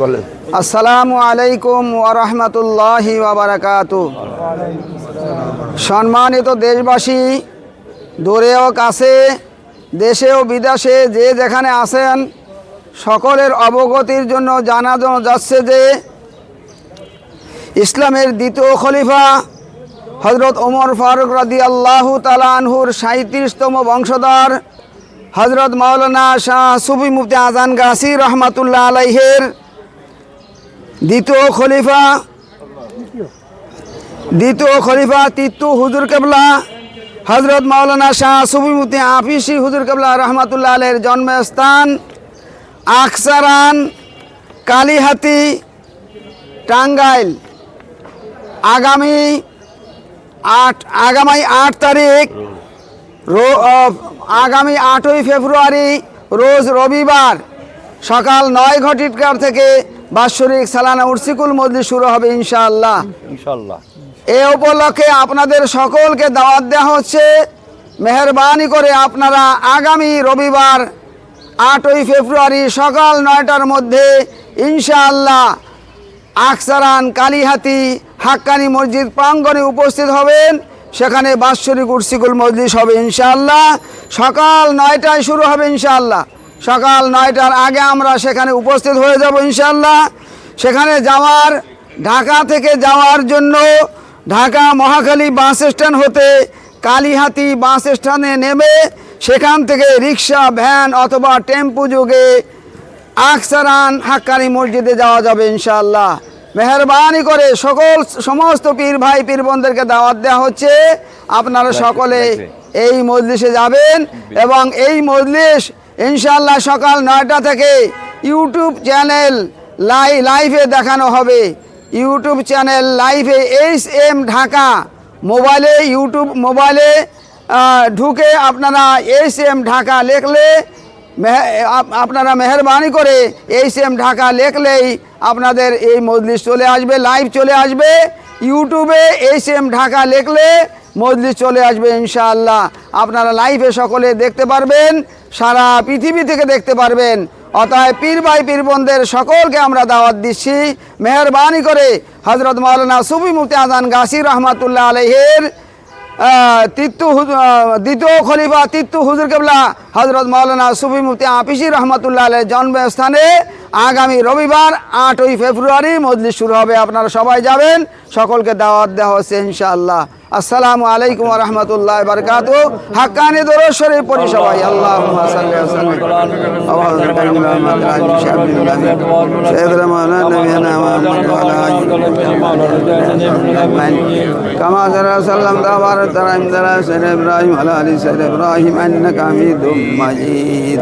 বলেন। আসসালামু আলাইকুম ওরহমতুল্লাহি ওবরাকাত সম্মানিত দেশবাসী দূরেও কাছে, দেশে ও বিদেশে যে যেখানে আছেন, সকলের অবগতির জন্য জানানো যাচ্ছে যে, ইসলামের দ্বিতীয় খলিফা হজরত ওমর ফারুক রাদি আল্লাহ তালানহুর সাঁত্রিশতম বংশধর হজরত মাওলানা শাহ সুফি মুফতি আজান গাছি রহমাতুল্লাহ আলাইহের দ্বিতীয় খলিফা। দ্বিতীয় খলিফা তিত্তু হুজুর কেবলা। হজরত মাওলানা শাহ সুফিমুদ্দিন আফিসি হুজুর কেবলা রহমাতুল্লাহ আলের জন্মস্থান। আকসারান, কালীহাতি, টাঙ্গাইল। আগামী আট আগামী আট তারিখ রো- আগামী আটই ফেব্রুয়ারি, রোজ রবিবার সকাল নয় ঘটিকার থেকে বাৎসরিক সালানা উর্সিকুল মজলি শুরু হবে ইনশাআল্লাহ। ইনশাল্লাহ এ উপলক্ষে আপনাদের সকলকে দাওয়াত দেওয়া হচ্ছে। মেহরবানি করে আপনারা আগামী রবিবার আটই ফেব্রুয়ারি সকাল নয়টার মধ্যে ইনশাআল্লাহ আকসারান কালীহাতি হাক্কানি মসজিদ প্রাঙ্গণে উপস্থিত হবেন। সেখানে বাৎসরিক উর্সিকুল মজলিস হবে ইনশাআল্লাহ। সকাল নয়টায় শুরু হবে ইনশাআল্লাহ। সকাল নয়টার আগে আমরা সেখানে উপস্থিত হয়ে যাব ইনশাল্লাহ সেখানে যাওয়ার ঢাকা থেকে যাওয়ার জন্য ঢাকা মহাখালী বাস স্ট্যান্ড হতে কালীহাতি বাস স্ট্যান্ডে নেমে সেখান থেকে রিক্সা ভ্যান অথবা টেম্পু যোগে আকসারান হাক্কানি মসজিদে যাওয়া যাবে ইনশাল্লাহ মেহরবানি করে সকল সমস্ত পীর ভাই পীর বোনদেরকে দাওয়াত দেওয়া হচ্ছে। আপনারা সকলে এই মজলিসে যাবেন এবং এই মজলিস ইনশাআল্লাহ সকাল নয়টা থেকে ইউটিউব চ্যানেল লাই লাইভে দেখানো হবে। ইউটিউব চ্যানেল লাইভে এইচ এম ঢাকা। মোবাইলে ইউটিউব মোবাইলে ঢুকে আপনারা এইচ এম ঢাকা লেখলে আপনারা মেহরবানি করে এইচ এম ঢাকা লেখলেই আপনাদের এই মজলিস চলে আসবে, লাইভ চলে আসবে। ইউটিউবে এইচ এম ঢাকা লেখলে মজলিস চলে আসবে ইনশাআল্লাহ। আপনারা লাইভে সকলে দেখতে পারবেন, সারা পৃথিবী থেকে দেখতে পারবেন। অতএব পীর ভাই, পীর বোনদের সকলকে আমরা দাওয়াত দিচ্ছি। মেহরবানি করে হজরত মৌলানা সুফি মুফতি আজান গাছির রহমাতুল্লাহ আলহের তিত্তু দ্বিতীয় খলিফা তিত্তু হুজুর কেবলা হজরত মৌলানা সুফি মুফতি আপিসি রহমতুল্লাহ আলের জন্মস্থানে আগামী রবিবার আটই ফেব্রুয়ারি মজলিস শুরু হবে। আপনারা সবাই যাবেন, সকলকে দাওয়াত দেওয়া হচ্ছে ইনশাআল্লাহ। আসসালামু আলাইকুম রহমতুল্লাহ বরকাত হাক্কানি দরশ্বরী পরিসভাই আল্লাহ সৈয়দ كما صلى وسلم تبارك ترحم على سيدنا ابراهيم وعلى ال سيدنا ابراهيم انك حميد مجيد